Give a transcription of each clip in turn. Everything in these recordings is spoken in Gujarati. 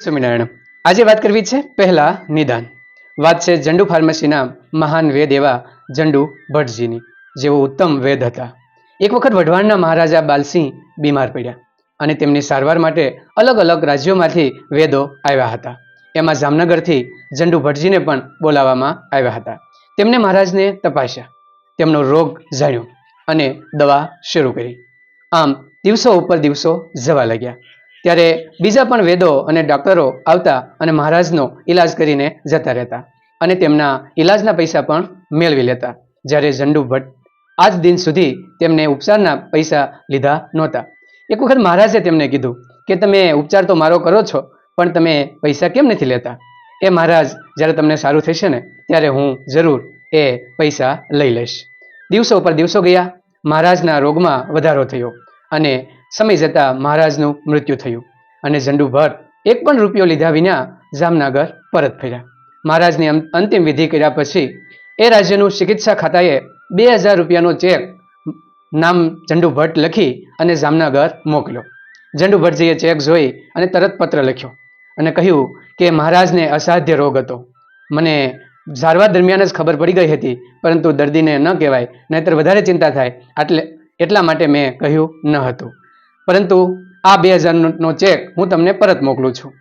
સ્વામિનારાયણ, આજે વાત કરવી છે પહેલા નિદાન. વાત છે જંડુ ફાર્મસીના મહાન વેદ એવા જંડુ ભટ્ટજીની, જેઓ ઉત્તમ વેદ હતા. એક વખત વઢવાણના મહારાજા બાલસિંહ બીમાર પડ્યા અને તેમની સારવાર માટે અલગ અલગ રાજ્યોમાંથી વેદો આવ્યા હતા. એમાં જામનગરથી જંડુ ભટ્ટજીને પણ બોલાવવામાં આવ્યા હતા. તેમને મહારાજને તપાસ્યા. તેમનો રોગ જાણ્યો અને દવા શરૂ કરી. આમ દિવસો ઉપર દિવસો જવા લાગ્યા. ત્યારે બીજા પણ વેદો અને ડોક્ટરો આવતા અને મહારાજનો ઈલાજ કરીને જતા રહેતા અને તેમના ઈલાજના પૈસા પણ મેળવી લેતા. જ્યારે ઝંડુ ભટ્ટ આજ દિન સુધી તેમને ઉપચારના પૈસા લીધા નહોતા. એક વખત મહારાજે તેમને કીધું કે, તમે ઉપચાર તો મારો કરો છો, પણ તમે પૈસા કેમ નથી લેતા? એ મહારાજ, જ્યારે તમને સારું થશે ને, ત્યારે હું જરૂર એ પૈસા લઈ લઈશ. દિવસો ઉપર દિવસો ગયા. મહારાજના રોગમાં વધારો થયો અને સમય જતાં મહારાજનું મૃત્યુ થયું અને ઝંડુભટ્ટ એક પણ રૂપિયો લીધા વિના જામનગર પરત ફર્યા. મહારાજની અંત- અંતિમ વિધિ કર્યા પછી એ રાજ્યનું ચિકિત્સા ખાતાએ બે હજાર રૂપિયાનો ચેક નામ ઝંડુભટ્ટ લખી અને જામનગર મોકલ્યો. ઝંડુભટ્ટજીએ ચેક જોઈ અને તરત પત્ર લખ્યો અને કહ્યું કે મહારાજને અસાધ્ય રોગ હતો. મને સારવાર દરમિયાન જ ખબર પડી ગઈ હતી, પરંતુ દર્દીને ન કહેવાય, નહીતર વધારે ચિંતા થાય એટલે એટલા માટે મેં કહ્યું ન હતું. પરંતુ આ બે હજારનો ચેક હું તમને પરત મોકલું છું.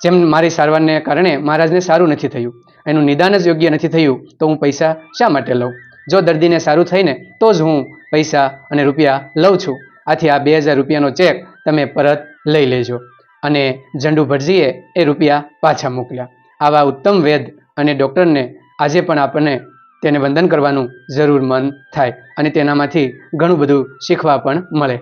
જેમ મારી સારવારને કારણે મહારાજને સારું નથી થયું, એનું નિદાન જ યોગ્ય નથી થયું, તો હું પૈસા શા માટે લઉં? જો દર્દીને સારું થઈને તો જ હું પૈસા અને રૂપિયા લઉં છું. આથી આ બે હજાર રૂપિયાનો ચેક તમે પરત લઈ લેજો. અને ઝંડુ ભટજીએ એ રૂપિયા પાછા મોકલ્યા. આવા ઉત્તમ વેદ અને ડૉક્ટરને આજે પણ આપણને તેને વંદન કરવાનું જરૂર મન થાય અને તેનામાંથી ઘણું બધું શીખવા પણ મળે.